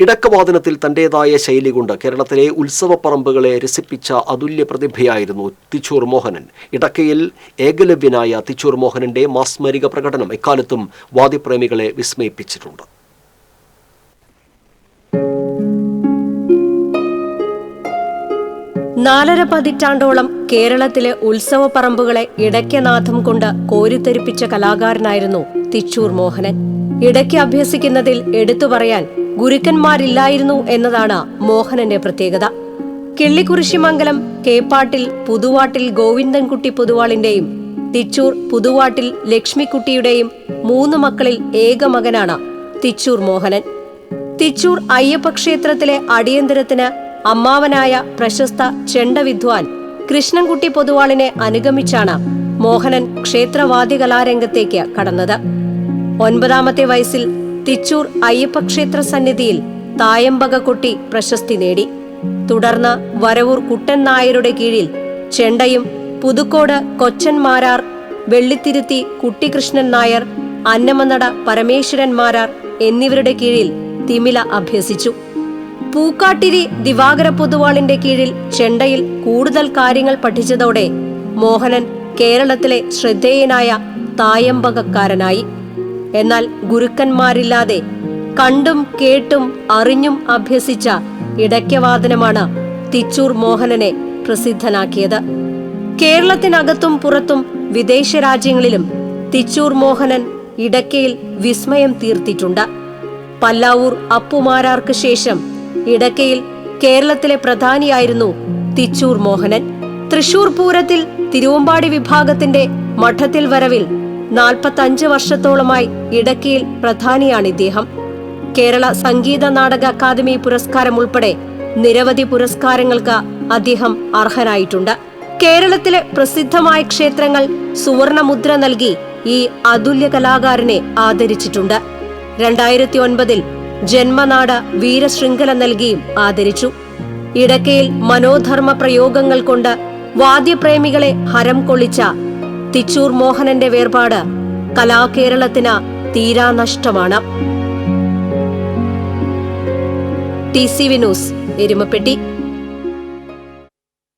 ഇടക്കവാദനത്തിൽ തന്റെതായ ശൈലി കൊണ്ട് കേരളത്തിലെ ഉത്സവപ്പറമ്പുകളെ രസിപ്പിച്ച അതുല്യ പ്രതിഭയായിരുന്നു തിച്ചൂർ മോഹനൻ. ഇടക്കയിൽ ഏകലവ്യനായ തിച്ചൂർ മോഹനന്റെ മാസ്മരിക പ്രകടനം എക്കാലത്തും വാദിപ്രേമികളെ വിസ്മയിപ്പിച്ചിട്ടുണ്ട്. നാലര പതിറ്റാണ്ടോളം കേരളത്തിലെ ഉത്സവപ്പറമ്പുകളെ ഇടയ്ക്കനാഥം കൊണ്ട് കോരിത്തെരിപ്പിച്ച കലാകാരനായിരുന്നു തിച്ചൂർ മോഹനൻ. ഇടയ്ക്ക് അഭ്യസിക്കുന്നതിൽ എടുത്തു പറയാൻ ഗുരുക്കന്മാരില്ലായിരുന്നു എന്നതാണ് മോഹനന്റെ പ്രത്യേകത. കിള്ളിക്കുറിശിമംഗലം കേപ്പാട്ടിൽ പുതുവാട്ടിൽ ഗോവിന്ദൻകുട്ടി പുതുവാളിന്റെയും തിച്ചൂർ പുതുവാട്ടിൽ ലക്ഷ്മിക്കുട്ടിയുടെയും മൂന്ന് മക്കളിൽ ഏക മകനാണ് തിച്ചൂർ മോഹനൻ. തിച്ചൂർ അയ്യപ്പക്ഷേത്രത്തിലെ അടിയന്തരത്തിന് അമ്മാവനായ പ്രശസ്ത ചെണ്ടവിദ്വാൻ കൃഷ്ണൻകുട്ടി പൊതുവാളിനെ അനുഗമിച്ചാണ് മോഹനൻ ക്ഷേത്രവാദ്യകലാരംഗത്തേക്ക് കടന്നത്. ഒൻപതാമത്തെ വയസ്സിൽ തിച്ചൂർ അയ്യപ്പക്ഷേത്ര സന്നിധിയിൽ തായമ്പക കൊട്ടി പ്രശസ്തി നേടി. തുടർന്ന് വരവൂർ കുട്ടൻ നായരുടെ കീഴിൽ ചെണ്ടയും പുതുക്കോട് കൊച്ചൻ മാരാർ വെള്ളിത്തിരുത്തി കുട്ടികൃഷ്ണൻ നായർ അന്നമനട പരമേശ്വരൻ മാരാർ എന്നിവരുടെ കീഴിൽ തിമില അഭ്യസിച്ചു. പൂക്കാട്ടിരി ദിവാകര പൊതുവാളിന്റെ കീഴിൽ ചെണ്ടയിൽ കൂടുതൽ കാര്യങ്ങൾ പഠിച്ചതോടെ മോഹനൻ കേരളത്തിലെ ശ്രദ്ധേയനായ തായമ്പകക്കാരനായി. എന്നാൽ ഗുരുക്കന്മാരില്ലാതെ കണ്ടും കേട്ടും അറിഞ്ഞും അഭ്യസിച്ച ഇടയ്ക്കവാദനമാണ് തിച്ചൂർ മോഹനനെ പ്രസിദ്ധനാക്കിയത്. കേരളത്തിനകത്തും പുറത്തും വിദേശ രാജ്യങ്ങളിലും തിച്ചൂർ മോഹനൻ ഇടയ്ക്കയിൽ വിസ്മയം തീർത്തിട്ടുണ്ട്. പല്ലാവൂർ അപ്പുമാരാർക്ക് ശേഷം ഇടയ്ക്കയിൽ കേരളത്തിലെ പ്രധാനിയായിരുന്നു തിച്ചൂർ മോഹനൻ. തൃശൂർ പൂരത്തിൽ തിരുവമ്പാടി വിഭാഗത്തിന്റെ മഠത്തിൽ വരവിൽ നാൽപ്പത്തഞ്ച് വർഷത്തോളമായി ഇടക്കിയിൽ പ്രധാനിയാണ് ഇദ്ദേഹം. കേരള സംഗീത നാടക അക്കാദമി പുരസ്കാരം ഉൾപ്പെടെ നിരവധി പുരസ്കാരങ്ങൾക്ക് അദ്ദേഹം അർഹനായിട്ടുണ്ട്. കേരളത്തിലെ പ്രസിദ്ധമായ ക്ഷേത്രങ്ങൾ സുവർണമുദ്ര നൽകി ഈ അതുല്യ കലാകാരനെ ആദരിച്ചിട്ടുണ്ട്. രണ്ടായിരത്തി ഒൻപതിൽ ജന്മനാട് വീരശൃംഖല നൽകിയും ആദരിച്ചു. ഇടക്കയിൽ മനോധർമ്മ പ്രയോഗങ്ങൾ കൊണ്ട് വാദ്യപ്രേമികളെ ഹരം കൊള്ളിച്ച തിച്ചൂർ മോഹനന്റെ വേർപാട് കലാകേരളത്തിന് തീരാ നഷ്ടമാണ്. T C Vinus Erumappetty.